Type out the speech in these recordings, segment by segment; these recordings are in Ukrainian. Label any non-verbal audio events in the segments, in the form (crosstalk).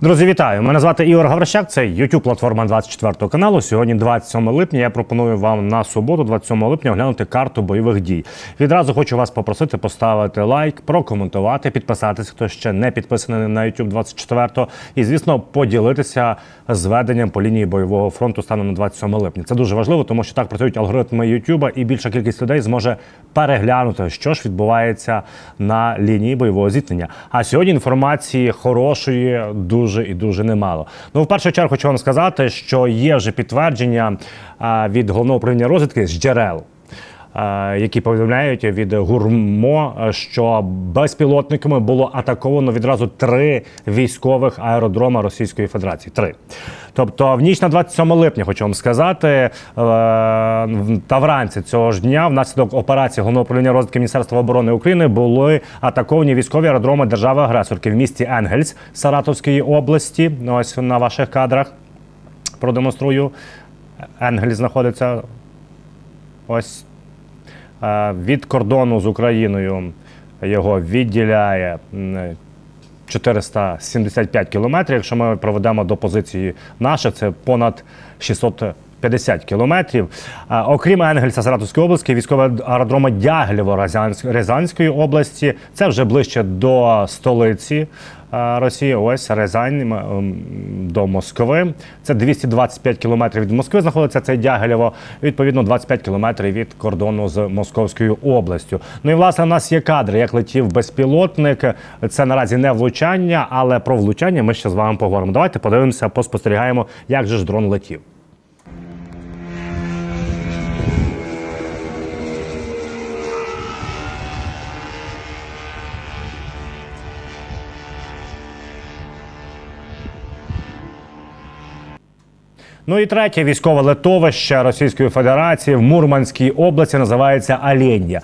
Друзі, вітаю! Мене звати Ігор Гаврищак. Це youtube платформа 24 каналу. Сьогодні 27 липня. Я пропоную вам на суботу, 27 липня, оглянути карту бойових дій. Відразу хочу вас попросити поставити лайк, прокоментувати, підписатися, хто ще не підписаний на YouTube 24 і, звісно, поділитися зведенням по лінії бойового фронту станом на 27 липня. Це дуже важливо, тому що так працюють алгоритми YouTube, і більша кількість людей зможе переглянути, що ж відбувається на лінії бойового зіткнення. А сьогодні інформації хорошої дуже і дуже немало. Ну, в першу чергу хочу вам сказати, що є вже підтвердження від головного управління розвідки з джерел. А, Які повідомляють від гурмо, що безпілотниками було атаковано відразу три військових аеродрома Російської Федерації. Три. Тобто, в ніч на 27 липня, хочу вам сказати, е, та вранці цього ж дня, внаслідок операції головного управління розвідки Міністерства оборони України, були атаковані військові аеродроми держави-агресорки в місті Енгельс Саратовської області. Ось на ваших кадрах продемонструю. Енгельс знаходиться ось е, від кордону з Україною. Його відділяє 475 кілометрів. Якщо ми проведемо до позиції наших, це понад 650 кілометрів. Окрім Енгельса Саратовської області, військове аеродроми Дяглєво Рязанської області. Це вже ближче до столиці Росії. Ось Рязань до Москви. Це 225 кілометрів від Москви знаходиться це Дягилєво. І, Відповідно, 25 кілометрів від кордону з Московською областю. Ну і власне у нас є кадри, як летів безпілотник. Це наразі не влучання, але про влучання ми ще з вами поговоримо. Давайте подивимося, поспостерігаємо, як же ж дрон летів. Ну і третє військове литовище Російської Федерації в Мурманській області називається Аленія.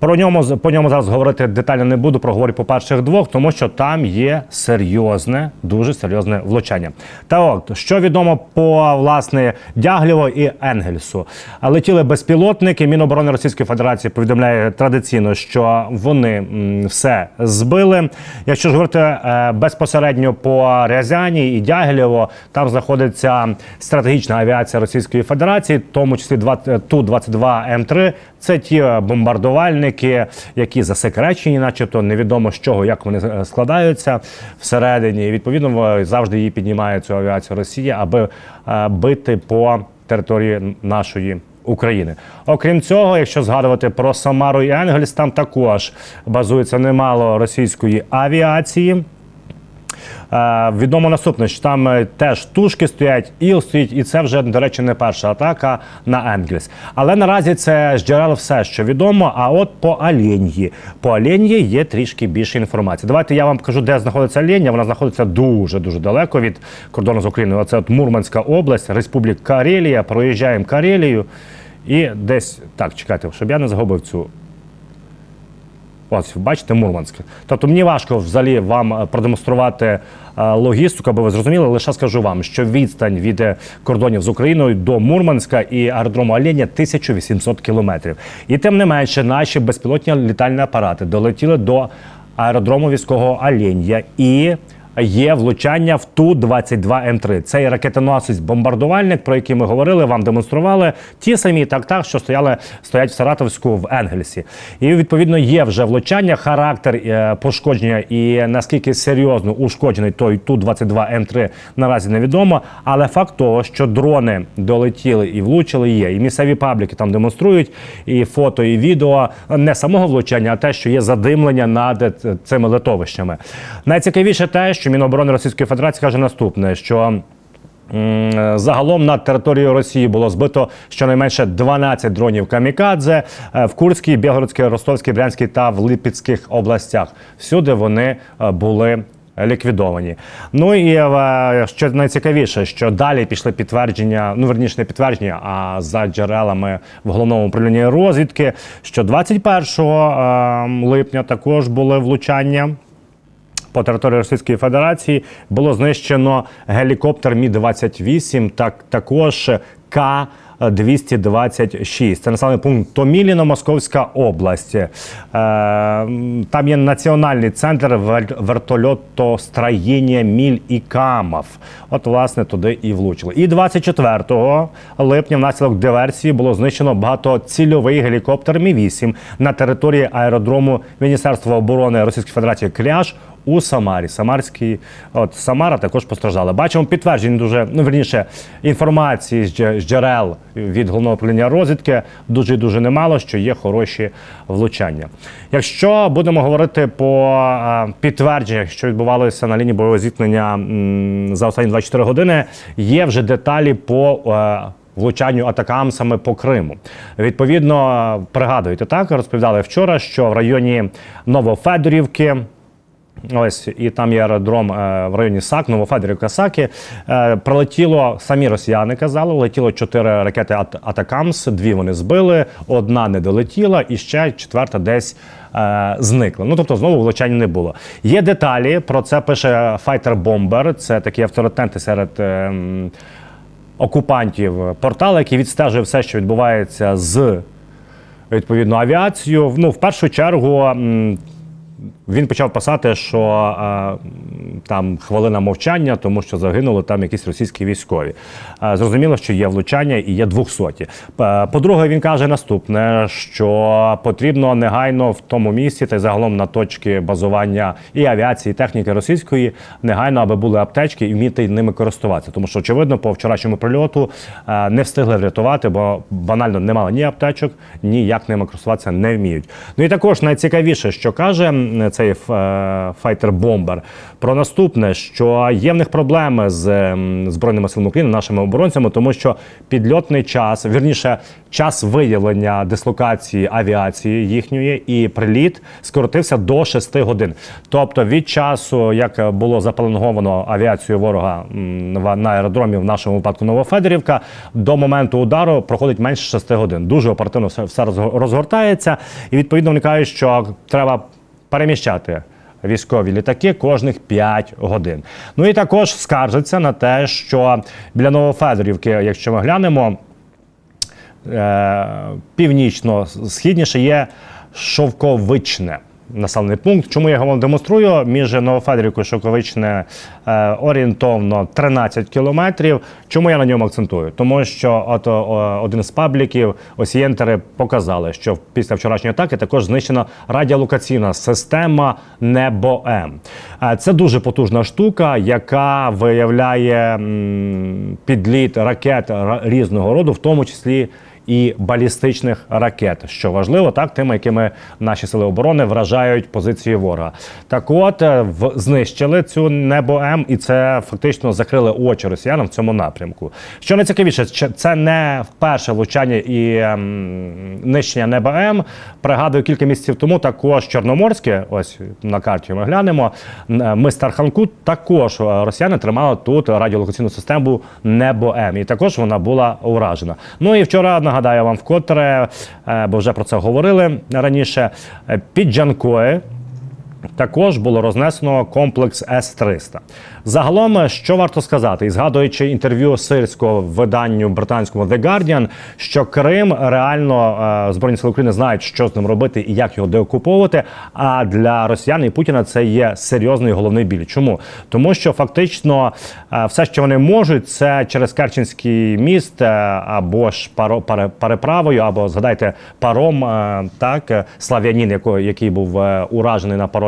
Про ньому по ньому зараз говорити детально не буду. Проговорю по перших двох, тому що там є серйозне, дуже серйозне влучання. Та от що відомо по власне Дяглєво і Енгельсу. Летіли безпілотники. Міноборони Російської Федерації повідомляє традиційно, що вони все збили. Якщо ж говорити е, безпосередньо по Рязані і Дягілєво, там знаходиться стратегічна авіація Російської Федерації, в тому числі Ту-22 М3. Це ті бомбардувальники, які засекречені, начебто невідомо з чого, як вони е, складаються всередині. І відповідно завжди її піднімає цю авіацію Росії, аби е, бити по території нашої. України, окрім цього, якщо згадувати про Самару і Енгельс, там також базується немало російської авіації. Е, Відомо наступне, що там е, теж тушки стоять, іл стоїть, і це вже, до речі, не перша атака на Енгельс. Але наразі це з джерел все, що відомо. А от по Аленьї. По Аленьї є трішки більше інформації. Давайте я вам покажу, де знаходиться Аленья. Вона знаходиться дуже-дуже далеко від кордону з Україною. Оце от Мурманська область, Республіка Карелія. Проїжджаємо Карелію. І десь так, чекайте, щоб я не загубив цю Ось, бачите, Мурманське. Тобто мені важко взагалі вам е, продемонструвати е, логістику, аби ви зрозуміли. Лише скажу вам, що відстань від е, кордонів з Україною до Мурманська і аеродрому Оленя 1800 кілометрів. І тим не менше, наші безпілотні літальні апарати долетіли до аеродрому військового Оленя і. Є влучання в Ту-22М3. Цей ракетоносець бомбардувальник, про який ми говорили, вам демонстрували. Ті самі так-так, що стояли стоять в Саратовську в Енгельсі. І відповідно є вже влучання, характер е, пошкодження і наскільки серйозно ушкоджений той Ту-22М3 наразі невідомо. Але факт того, що дрони долетіли і влучили, є. І місцеві пабліки там демонструють і фото, і відео не самого влучання, а те, що є задимлення над е, цими литовищами. Найцікавіше те, що Міноборони Російської Федерації каже наступне: що загалом над територією Росії було збито щонайменше 12 дронів камікадзе е, в Курській, Білгородській, Ростовській, Брянській та в Липецьких областях. Всюди вони е, були. Ліквідовані. Ну і е, що найцікавіше, що далі пішли підтвердження, ну верніше не підтвердження, а за джерелами в головному управлінні розвідки, що 21 е, липня також були влучання по території Російської Федерації було знищено гелікоптер Мі 28 так також К. 226. Це населений пункт Томіліно, Московська область. Е, там є національний центр вер- вертольотостроєння Міль і Камов. От, власне, туди і влучили. І 24 липня внаслідок диверсії було знищено багатоцільовий гелікоптер Мі-8 на території аеродрому Міністерства оборони Російської Федерації Кряж у Самарі. Самарський, от Самара також постраждала. Бачимо підтверджень дуже, ну верніше, інформації з джерел від головного управління розвідки дуже дуже немало, що є хороші влучання. Якщо будемо говорити по підтвердженнях, що відбувалося на лінії бойового зіткнення за останні 24 години, є вже деталі по. е, Влучанню атакамсами по Криму. Відповідно, пригадуєте так, розповідали вчора, що в районі Новофедорівки Ось і там є аеродром е, в районі САК, Новофедорівка Саки. Е, прилетіло самі росіяни казали, летіло чотири ракети Ат- Атакамс, дві вони збили, одна не долетіла, і ще четверта десь е, зникла. Ну тобто знову влучання не було. Є деталі. Про це пише Fighter Bomber, Це такі авторитети серед. е, Окупантів портал, який відстежує все, що відбувається з відповідно авіацією. Ну, в першу чергу він почав писати, що е, там хвилина мовчання, тому що загинули там якісь російські військові. Е, зрозуміло, що є влучання і є 200. Е, По-друге, він каже наступне: що потрібно негайно в тому місці та й загалом на точки базування і авіації, і техніки російської, негайно, аби були аптечки і вміти ними користуватися. Тому що, очевидно, по вчорашньому прильоту е, не встигли врятувати, бо банально немає ні аптечок, ні як ними користуватися не вміють. Ну і також найцікавіше, що каже цей файтер-бомбер, про наступне, що є в них проблеми з збройними силами України, нашими оборонцями, тому що підльотний час, вірніше, час виявлення дислокації авіації їхньої і приліт скоротився до 6 годин. Тобто від часу, як було заплановано авіацію ворога на аеродромі, в нашому випадку Новофедорівка, до моменту удару проходить менше 6 годин. Дуже оперативно все, розгортається, і відповідно кажуть, що треба переміщати. Військові літаки кожних 5 годин. Ну і також скаржаться на те, що біля Новофедорівки, якщо ми глянемо, е, північно-східніше є Шовковичне населений пункт. Чому я вам демонструю? Між Новофедорівкою і Шовковичне е, орієнтовно 13 кілометрів. Чому я на ньому акцентую? Тому що от один з пабліків осієнтери показали, що після вчорашньої атаки також знищена радіолокаційна система Небо-М. Е, Це дуже потужна штука, яка виявляє підліт ракет ра- різного роду, в тому числі і балістичних ракет, що важливо, так тими, якими наші сили оборони вражають позиції ворога. Так, от е, в знищили цю небо М, і це фактично закрили очі росіянам в цьому напрямку. Що найцікавіше, це не вперше влучання і ем, нищення неба М. Пригадую, кілька місяців тому також Чорноморське, ось на карті ми глянемо. Ми Старханку також е, росіяни тримали тут радіолокаційну систему Небо М. І також вона була уражена. Ну і вчора нагадаю вам вкотре, е, бо вже про це говорили раніше. е, Під Джанкої також було рознесено комплекс С-300. Загалом, що варто сказати, і згадуючи інтерв'ю сирського виданню британському The Guardian, що Крим реально е, збройні сили України знають, що з ним робити і як його деокуповувати. А для росіян і Путіна це є серйозний головний біль. Чому? Тому що фактично е, все, що вони можуть, це через Керченський міст е, або ж переправою, або згадайте паром, так слав'янін, який, був уражений на паромі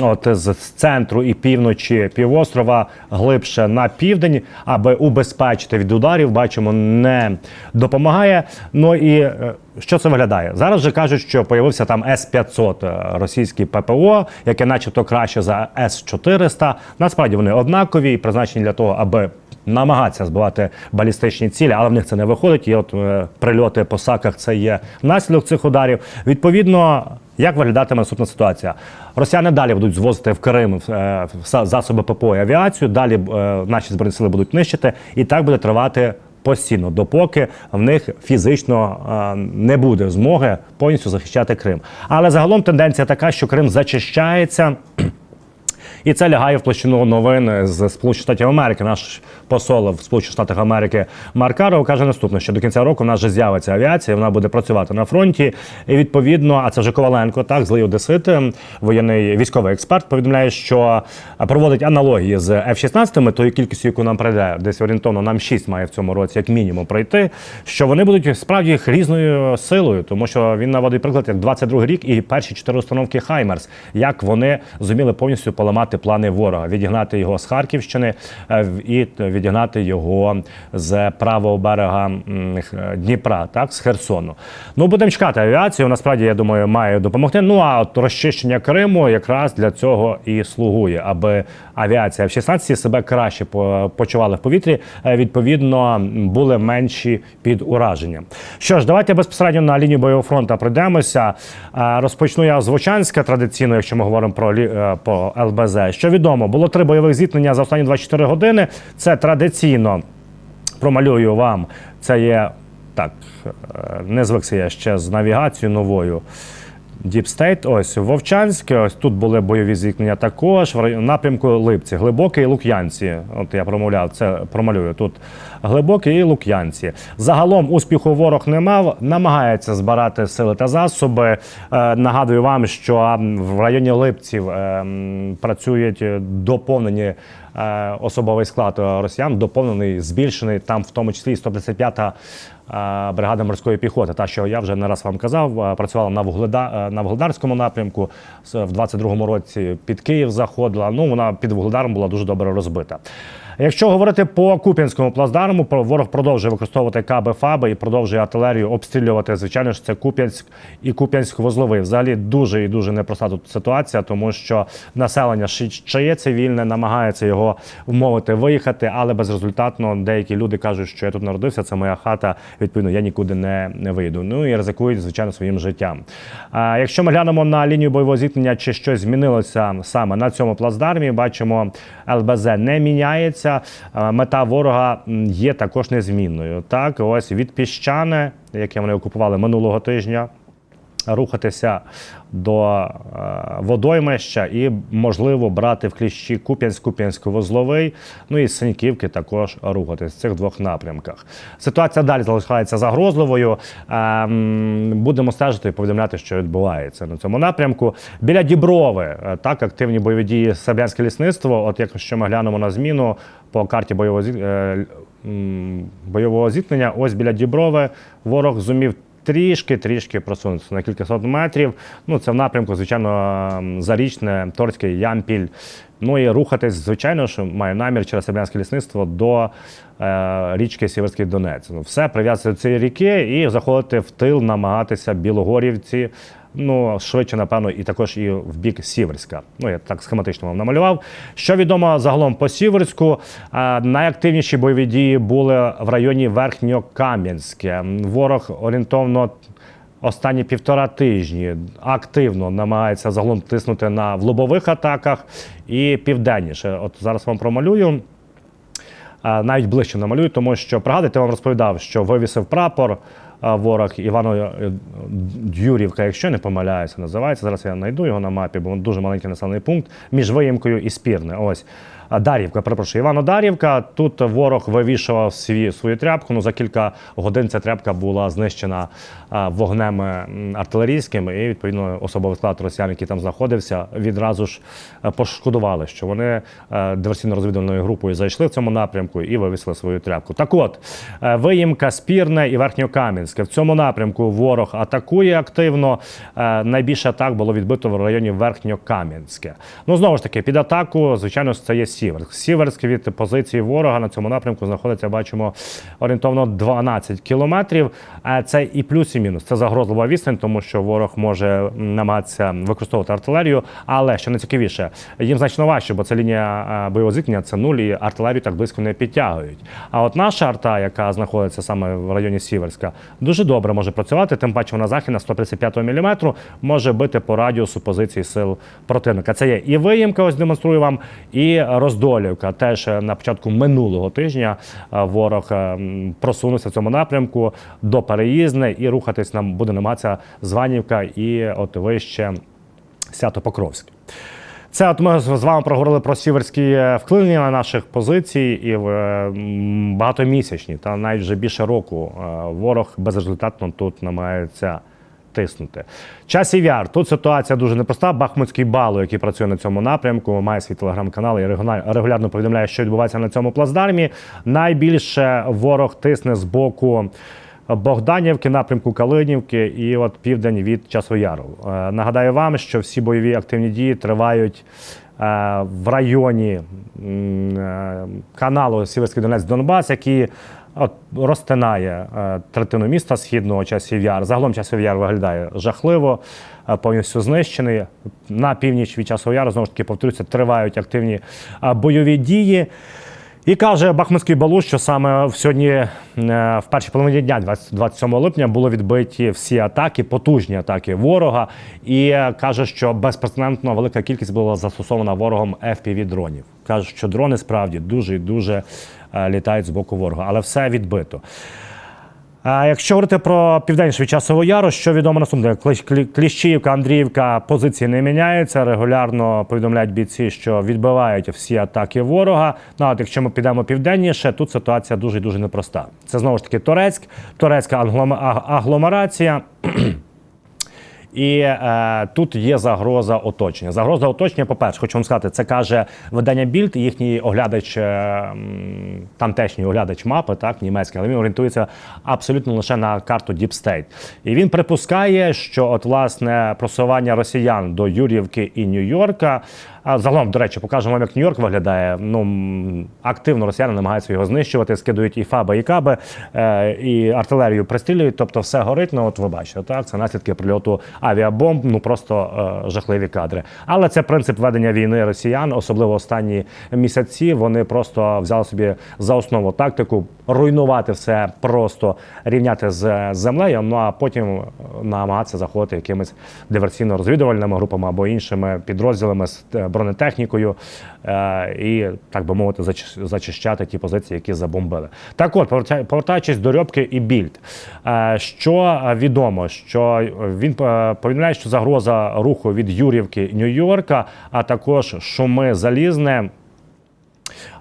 От з центру і півночі півострова глибше на південь, аби убезпечити від ударів, бачимо, не допомагає. Ну і е, що це виглядає? Зараз вже кажуть, що появився там С-500 е, російський ППО, яке начебто краще за С-400. Насправді вони однакові і призначені для того, аби намагатися збивати балістичні цілі, але в них це не виходить. І от е, прильоти по саках це є наслідок цих ударів. Відповідно, як виглядатиме наступна ситуація? Росіяни далі будуть звозити в Крим е, засоби ППО і авіацію. Далі е, наші збройні сили будуть нищити, і так буде тривати. Постійно, допоки в них фізично не буде змоги повністю захищати Крим. Але загалом тенденція така, що Крим зачищається. І це лягає в площину новин з Сполучених Штатів Америки. Наш посол в Сполучених Штатах Америки Маркаров каже наступне, що до кінця року в нас вже з'явиться авіація, вона буде працювати на фронті. І відповідно, а це вже Коваленко, так злий Одесит, воєнний військовий експерт, повідомляє, що проводить аналогії з F-16, тою кількістю, яку нам прийде, десь орієнтовно нам 6 має в цьому році, як мінімум, пройти. Що вони будуть справді різною силою, тому що він наводить приклад як 22 рік і перші чотири установки Хаймерс, як вони зуміли повністю поламати плани ворога, відігнати його з Харківщини е, і відігнати його з правого берега Дніпра, так з Херсону. Ну будемо чекати авіацію. Насправді я думаю, має допомогти. Ну а от розчищення Криму якраз для цього і слугує, аби авіація в 16 себе краще почувала в повітрі. е, Відповідно, були менші під ураженням. Що ж, давайте безпосередньо на лінію бойового фронту пройдемося. Е, Розпочну я з Вовчанська традиційно, якщо ми говоримо про по ЛБЗ. Що відомо, було три бойових зіткнення за останні 24 години. Це традиційно промалюю вам. Це є так, е, не звикся я ще з навігацією новою. State, ось Вовчанське, ось тут були бойові зіткнення також. В напрямку Липці, Глибоке і Лук'янці. От я промовляв, це промалюю. Тут Глибоке і Лук'янці. Загалом успіху ворог не мав, намагається збирати сили та засоби. Е, нагадую вам, що в районі Липців е, працюють доповнені е, особовий склад е, росіян, доповнений, збільшений там, в тому числі і 155-та е, бригада морської піхоти. Та, що я вже не раз вам казав, працювала на, Вугледа, е, на Вугледарському напрямку. В 22-му році під Київ заходила. Ну, вона під Вугледаром була дуже добре розбита. Якщо говорити по Куп'янському плацдарму, ворог продовжує використовувати каби фаби і продовжує артилерію обстрілювати. Звичайно ж, це Куп'янськ і Куп'янськ-Возловий. Взагалі дуже і дуже непроста тут ситуація, тому що населення ще є цивільне, намагається його вмовити виїхати, але безрезультатно деякі люди кажуть, що я тут народився, це моя хата. Відповідно, я нікуди не вийду. Ну і ризикують, звичайно, своїм життям. А, якщо ми глянемо на лінію бойового зіткнення, чи щось змінилося саме на цьому плацдармі, бачимо, ЛБЗ не міняється. А, Мета ворога є також незмінною. Так, ось від піщани, яке вони окупували минулого тижня рухатися до е, водоймища і, можливо, брати в кліщі Куп'янськ, Куп'янськ-Вузловий, ну і Синьківки також рухатись в цих двох напрямках. Ситуація далі залишається загрозливою. Ем, Будемо стежити і повідомляти, що відбувається на цьому напрямку. Біля Діброви е, так активні бойові дії Саблянське лісництво. От якщо ми глянемо на зміну по карті бойового е, бойового зіткнення, ось біля Діброви ворог зумів трішки, трішки просунутися на кількасот метрів. Ну, це в напрямку, звичайно, Зарічне, Торський, Ямпіль. Ну і рухатись, звичайно, що має намір через Сербянське лісництво до е, річки Сіверський Донець. Ну, все прив'язується до цієї ріки і заходити в тил, намагатися Білогорівці. Ну, швидше, напевно, і також і в бік Сіверська. Ну, я так схематично вам намалював. Що відомо загалом по Сіверську, найактивніші бойові дії були в районі Верхньокам'янське. Ворог орієнтовно останні півтора тижні активно намагається загалом тиснути на в лобових атаках і південніше. От зараз вам промалюю. Навіть ближче намалюю, тому що пригадуєте, я вам розповідав, що вивісив прапор ворог Івано Дюрівка, якщо не помиляюся, називається. Зараз я знайду його на мапі, бо він дуже маленький населений пункт між Виїмкою і Спірне. Ось А, Дар'ївка, перепрошую, Івано-Дар'ївка. Тут ворог вивішував свій, свою тряпку. Ну за кілька годин ця тряпка була знищена вогнем е, артилерійським, і відповідно особовий склад росіян, який там знаходився, відразу ж е, пошкодували, що вони е, диверсійно-розвідувальною групою зайшли в цьому напрямку і вивісили свою тряпку. Так от, Виїмка, Спірне і Верхньокам'янське. В цьому напрямку ворог атакує активно. Найбільше атак було відбито в районі Верхньокам'янське. Ну, знову ж таки, під атаку, звичайно, це є Сіверськ. Сіверськ від позиції ворога на цьому напрямку знаходиться, бачимо, орієнтовно 12 кілометрів. Е, Це і плюс, і мінус. Це загрозлива відстань, тому що ворог може намагатися використовувати артилерію. Але що найцікавіше, їм значно важче, бо це лінія е, бойового зіткнення, це нуль, і артилерію так близько не підтягують. А от наша арта, яка знаходиться саме в районі Сіверська, дуже добре може працювати. Тим паче вона західна 135 мм може бити по радіусу позиції сил противника. Це є і виїмка, ось демонструю вам, і роздолівка. Теж е, на початку минулого тижня е, ворог е, просунувся в цьому напрямку до переїзне і рухатись нам буде намагатися Званівка і от вище Свято-Покровськ. Це от ми з вами проговорили про сіверські вклинення наших позицій і в багатомісячні, та навіть вже більше року ворог безрезультатно тут намагається тиснути. Часів яр. Тут ситуація дуже непроста. Бахмутський балу, який працює на цьому напрямку, має свій телеграм-канал і регулярно повідомляє, що відбувається на цьому плацдармі. Найбільше ворог тисне з боку. Богданівки, напрямку Калинівки і от південь від Часояру. Е, Нагадаю вам, що всі бойові активні дії тривають е, в районі е, каналу Сіверський Донець Донбас, який от, розтинає е, третину міста східного часів яр. Загалом часів яр виглядає жахливо, е, повністю знищений. На північ від часу яру, знову ж таки, повторюся, тривають активні е, бойові дії. І каже Бахмутський Балу, що саме в сьогодні, в першій половині дня, 27 липня, було відбиті всі атаки, потужні атаки ворога. І каже, що безпрецедентно велика кількість була застосована ворогом fpv дронів. Каже, що дрони справді дуже і дуже літають з боку ворога, але все відбито. А якщо говорити про південніше часового яру, що відомо наступне, Кліщ- Клі- Андріївка позиції не міняються. Регулярно повідомляють бійці, що відбивають всі атаки ворога. Ну а якщо ми підемо південніше, тут ситуація дуже дуже непроста. Це знову ж таки Торецьк, англома- агломерація. (clears throat) І е, тут є загроза оточення. Загроза оточення, по-перше, хочу вам сказати, це каже видання Більд, їхній оглядач, е, тамтешній оглядач мапи, так, німецький, але він орієнтується абсолютно лише на карту Deep State. І він припускає, що от власне просування росіян до Юрівки і Нью-Йорка. А загалом, до речі, покажемо вам, як Нью-Йорк виглядає. Ну активно росіяни намагаються його знищувати, скидують і фаби, і каби, е, і артилерію пристрілюють. Тобто все горить. Ну от ви бачите, так це наслідки прильоту авіабомб. Ну просто е, жахливі кадри. Але це принцип ведення війни росіян, особливо останні місяці. Вони просто взяли собі за основу тактику руйнувати все, просто рівняти з землею. Ну а потім намагатися заходити якимись диверсійно-розвідувальними групами або іншими підрозділами з е, бронетехнікою е, і, так би мовити, зачи- зачищати ті позиції, які забомбили. Так от, повертаючись до Рьобки і Більд, е, що відомо, що він повідомляє, що загроза руху від Юрівки Нью-Йорка, а також шуми залізне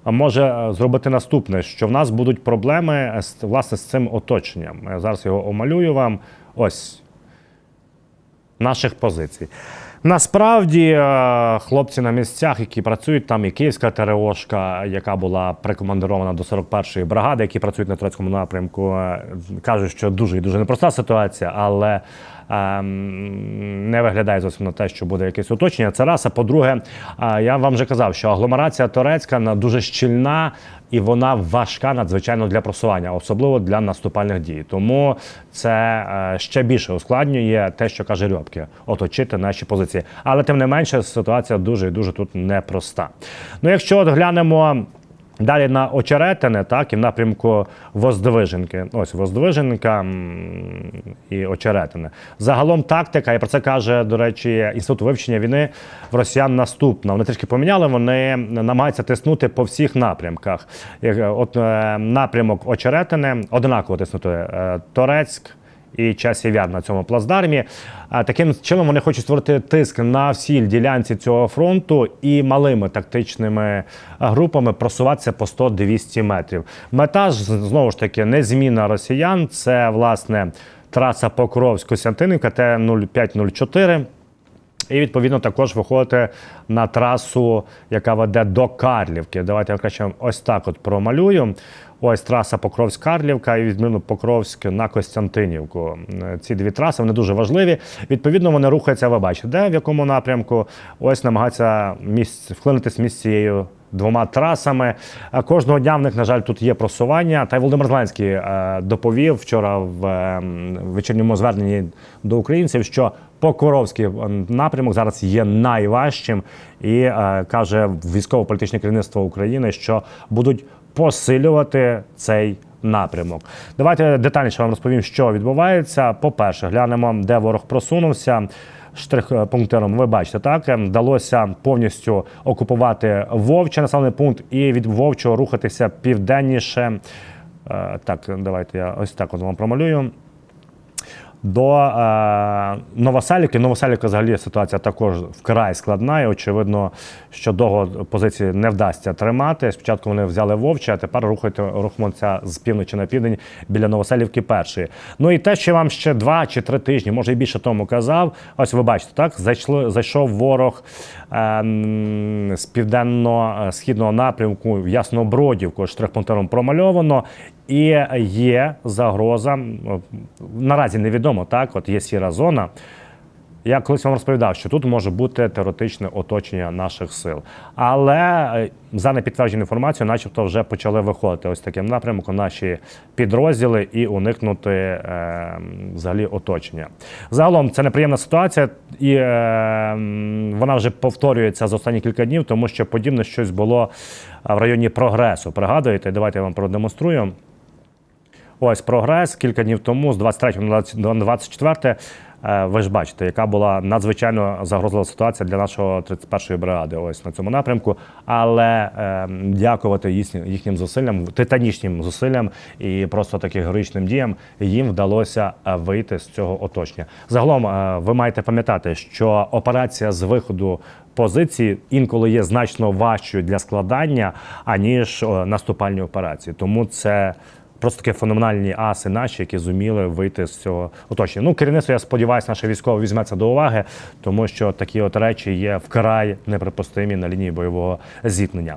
може е, зробити наступне: що в нас будуть проблеми власне з цим оточенням. Я зараз його омалюю вам. Ось наших позицій. Насправді, е, хлопці на місцях, які працюють там, і Київська ТРОшка, яка була прикомандирована до 41-ї бригади, які працюють на турецькому напрямку, е, кажуть, що дуже і дуже непроста ситуація, але не виглядає зовсім на те, що буде якесь оточення. Це раз. А по-друге, е, я вам вже казав, що агломерація турецька дуже щільна і вона важка надзвичайно для просування, особливо для наступальних дій. Тому це е, ще більше ускладнює те, що каже Рьобки, оточити наші позиції. Але тим не менше, ситуація дуже і дуже тут непроста. Ну, якщо от глянемо. Далі на очеретине, так, і в напрямку Воздвиженки. Ось Воздвиженка і очеретине. Загалом тактика, і про це каже, до речі, інститут вивчення війни в росіян наступна. Вони трішки поміняли, вони намагаються тиснути по всіх напрямках. От е, напрямок очеретине одинаково тиснути е, Торецьк і часів яр на цьому плацдармі. Таким чином вони хочуть створити тиск на всій ділянці цього фронту і малими тактичними групами просуватися по 100-200 метрів. Мета ж знову ж таки не зміна росіян. Це власне траса Покровськ-Костянтинівка Т-0504. І відповідно також виходити на трасу, яка веде до Карлівки. Давайте я краще ось так от промалюю. Ось траса Покровськ-Карлівка і відміну Покровськ на Костянтинівку. Е, Ці дві траси вони дуже важливі. Відповідно, вони рухаються. Ви бачите, де в якому напрямку ось намагаються місць вклинитись між цією двома трасами. Е, Кожного дня в них, на жаль, тут є просування. Та й Володимир Зеленський е, доповів вчора в вечірньому зверненні до українців, що Покровський напрямок зараз є найважчим, і каже військово-політичне керівництво України, що будуть посилювати цей напрямок. Давайте детальніше вам розповім, що відбувається. По-перше, глянемо, де ворог просунувся. Штрих-пунктиром ви бачите, так Ем, вдалося повністю окупувати вовча населений пункт і від Вовчого рухатися південніше. Е, Так, давайте я ось так от вам промалюю. До е, Новоселівки. Новоселівка взагалі ситуація також вкрай складна. І очевидно, що довго позиції не вдасться тримати. Спочатку вони взяли Вовче, а тепер рухають рухомося з півночі на південь біля Новоселівки першої. Ну і те, що вам ще два чи три тижні, може і більше тому казав. Ось ви бачите, так зайшло, зайшов ворог е, з південно-східного напрямку в Яснобродівку, штрих-пунктиром промальовано. І є загроза. Наразі невідомо, так, от є сіра зона. Я колись вам розповідав, що тут може бути теоретичне оточення наших сил. Але е, за непідтверджену інформацію, начебто, вже почали виходити ось таким напрямком наші підрозділи і уникнути е, взагалі оточення. Загалом це неприємна ситуація, і е, вона вже повторюється за останні кілька днів, тому що подібне щось було в районі прогресу. Пригадуєте? Давайте я вам продемонструю. Ось прогрес кілька днів тому, з 23 на 20 на 24. е, Ви ж бачите, яка була надзвичайно загрозлива ситуація для нашого 31-ї бригади. Ось на цьому напрямку. Але е, дякувати їхнім, їхнім зусиллям, титанічним зусиллям і просто таким героїчним діям їм вдалося е, вийти з цього оточення. Загалом, е, ви маєте пам'ятати, що операція з виходу позиції інколи є значно важчою для складання аніж наступальні операції. Тому це. Просто такі феноменальні аси наші, які зуміли вийти з цього оточення. Ну, керівництво, я сподіваюся, наше військове візьме це до уваги, тому що такі от речі є вкрай неприпустимі на лінії бойового зіткнення.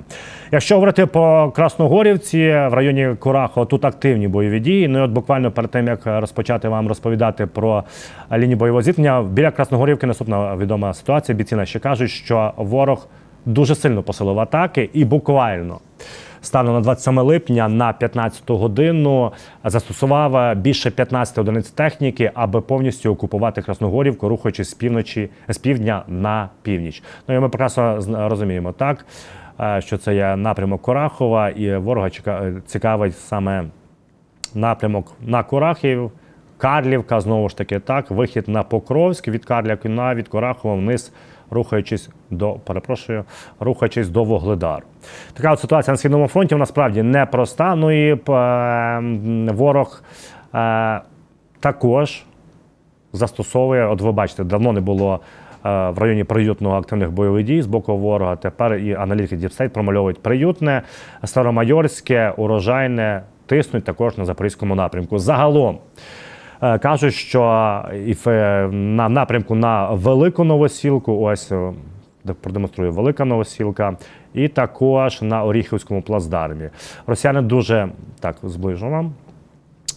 Якщо говорити по Красногорівці, в районі Курахова тут активні бойові дії. Ну і от буквально перед тим як розпочати вам розповідати про лінію бойового зіткнення, біля Красногорівки наступна відома ситуація. Бійці наші кажуть, що ворог дуже сильно посилив атаки і буквально. Станом на 27 липня на 15 годину застосував більше 15 одиниць техніки, аби повністю окупувати Красногорівку, рухаючись з півночі з півдня на північ. Ну і ми прекрасно розуміємо так, е, що це є напрямок Корахова, і ворога чека- цікавить саме напрямок на Курахів. Карлівка, знову ж таки, так, вихід на Покровськ від Карлівки на від Корахова вниз, рухаючись до, перепрошую, рухаючись до Вогледару. Така от ситуація на східному фронті насправді непроста. Ну і ворог е, також застосовує, от ви бачите, давно не було е, в районі приютного активних бойових дій з боку ворога. Тепер і аналітики Діпстейт промальовують приютне, старомайорське, урожайне, тиснуть також на запорізькому напрямку. Загалом. Е, Кажуть, що і на напрямку на Велику Новосілку, ось е, продемонструю Велика Новосілка, і також на Оріхівському плацдармі. Росіяни дуже так зближу.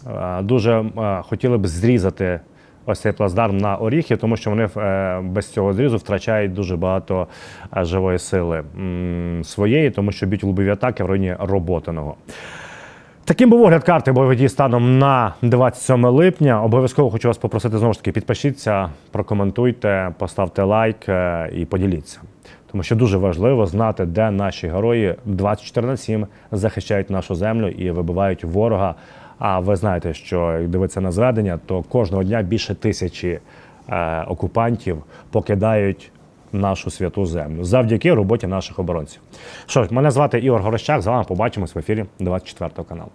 Е, дуже е, хотіли б зрізати ось цей плацдарм на оріхи, тому що вони е, без цього зрізу втрачають дуже багато е, живої сили своєї, тому що б'ють лобові атаки в районі роботаного. Таким був огляд карти бойових станом на 27 липня. Обов'язково хочу вас попросити знову ж таки підпишіться, прокоментуйте, поставте лайк е, і поділіться. Тому що дуже важливо знати, де наші герої 24 на 7 захищають нашу землю і вибивають ворога. А ви знаєте, що як дивитися на зведення, то кожного дня більше тисячі е, окупантів покидають нашу святу землю завдяки роботі наших оборонців. Що ж, мене звати Ігор Горощак. З вами побачимось в ефірі 24 каналу.